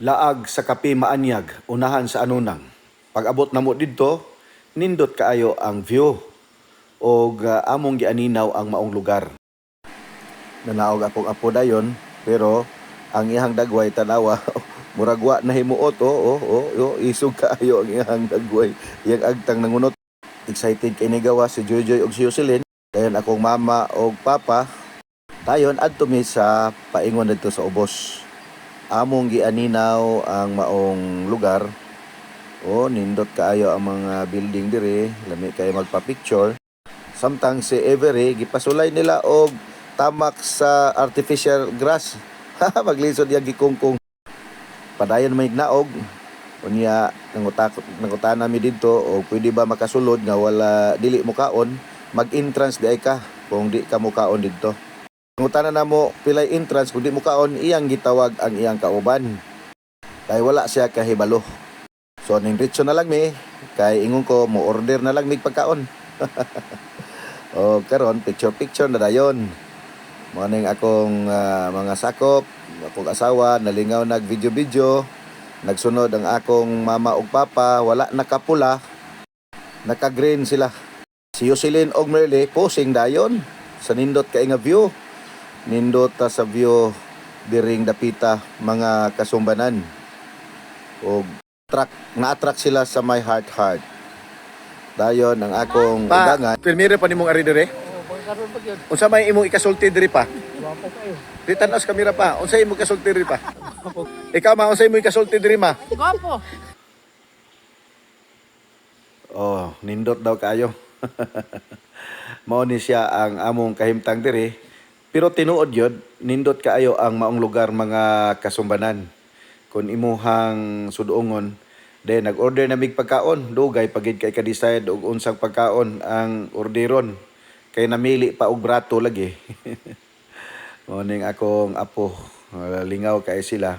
Laag sa kape maanyag, unahan sa anunang. Pag abot na mo didto, nindot kaayo ang view o among gianinaw ang maong lugar. Nanaog akong apo dayon, pero ang ihang dagway tanawa, muragwa na himuot, oh, oh, oh, oh, isog kaayo ang ihang dagway. Yang agtang nangunot. Excited kay ni gawa si Jojoy og si Jocelyn. Dayon akong mama og papa. Dayon adto mi sa paingon dito sa ubos among gianinaw ang maong lugar. O nindot kaayo ang mga building dire lami kayo magpa-picture. Samtang si Every gipasulay nila og tamak sa artificial grass. Maglisod yang gikungkung padayon may naog unya nangutak nangutan nami didto. O pwede ba makasulod nga wala dili mo kaon? Mag-entrance di ay ka kung di ka mo kaon didto Ngutana na mo pilay entrance kung di mo kaon iyang gitawag ang iyang kauban. Kay wala siya kahibalo. So ning ritso na lang mi kay ingon ko mo order na lang mig pagkaon. o karon picture picture na dayon. Mo ning akong ah, mga sakop, akong asawa nalingaw nag video video. Nagsunod ang akong mama ug papa, wala nakapula. Naka-green sila. Si Jocelyn og Merle posing dayon sa nindot kay nga view nindot ta sa view diring dapita mga kasumbanan. O track na-attract sila sa my heart heart. Dayon ang akong undangan. pirmire pa nimong ari dire? Pa unsa may imong ikasulti diri pa? Di tanos kamera pa. Unsa imong ikasulti diri pa? Ikaw ma unsa imong ikasulti diri ma? Wapo. oh nindot daw kayo mao ni siya ang among kahimtang diri pero tinuod yun nindot kaayo ang maong lugar mga kasumbanan. Kung imuhang suduongon then nag-order na mig pagkaon. Dugay pagid kay ka-decide og unsang pagkaon ang orderon. Kay namili pa og brato lagi. Morning akong apo. Lingaw kay sila.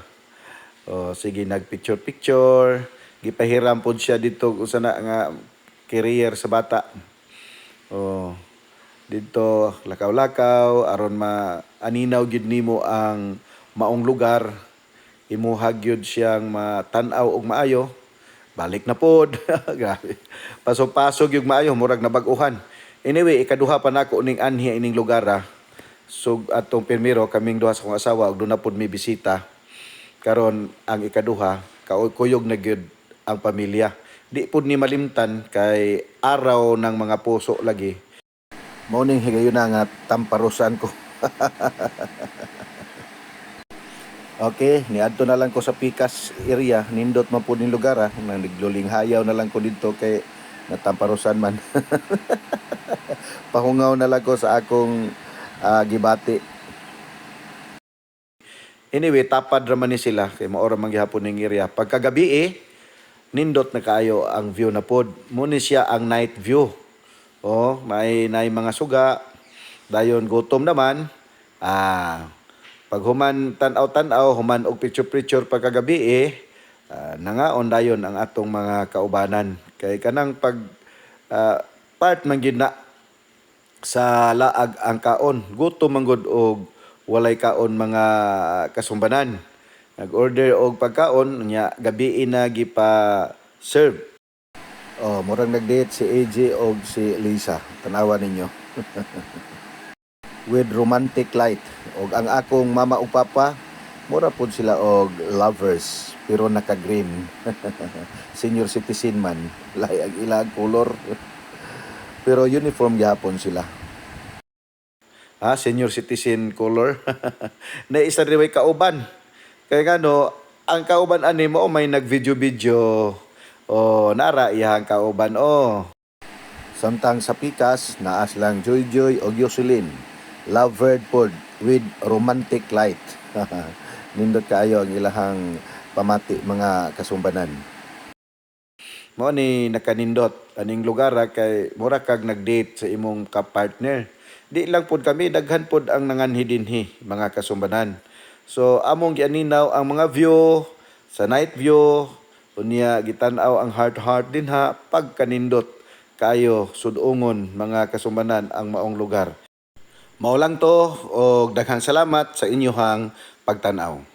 O sige nag picture gipahiram pod siya dito kung sana nga career sa bata. O dito lakaw-lakaw aron ma aninaw gyud nimo ang maong lugar. Imuhag gyud siyang matan-aw og maayo. Balik na pod. Grabe. Pasok-pasok yung maayo murag nabag-uhan. Anyway ikaduha pa nako ning anhi ining lugar ah. so atong primero kaming duha sa kong asawa doon na pod may bisita. Karon ang ikaduha kauyog na gyud ang pamilya. Di pod ni malimtan kay araw ng mga puso lagi mao ning higayon na nga tamparusan ko Okay, niadto na lang ko sa Pikas area, nindot man po ning lugar ha. Nang nagluling hayaw na lang ko dito kay natamparusan man. Pahungaw na lang ko sa akong ah, gibati. Anyway, tapad raman ni sila kay maora man gihapon ning area. Pagkagabi eh, nindot na kaayo ang view na pod. Muni siya ang night view. Oh, may nay mga suga. Dayon gutom naman. Ah, pag human tanaw-tanaw, human og picture-picture pagkagabi eh, ah, nangaon dayon ang atong mga kaubanan. Kay kanang pag ah, part man gyud sa laag ang kaon. Gutom man gud og walay kaon mga kasumbanan. Nag-order og pagkaon nya gabi na gipa serve. Oh, murang nag-date si AJ og si Lisa. Tanawa ninyo. With romantic light. Og ang akong mama ug papa, mura pod sila og lovers pero naka-green. Senior citizen man. Lahi ang ilang color. pero uniform gyapon sila. Ah, senior citizen color. na isa rin kauban. Kaya nga no, ang kauban ani mo may nag-video-video. O, nara iyang kauban o. Samtang sa pikas, naas lang Joy Joy o Jocelyn. Lovebird pod with romantic light. Nindot kaayo ang ilahang pamati mga kasumbanan. Mo ni nakanindot aning lugar kay mura kag nag-date sa imong ka-partner. Di lang pod kami daghan pod ang nanganhi dinhi mga kasumbanan. So among gianinaw ang mga view sa night view unya gitan-aw ang heart heart din ha pagkanindot kayo sudungon mga kasumbanan ang maong lugar. Mao lang to og daghang salamat sa inyohang pagtan-aw.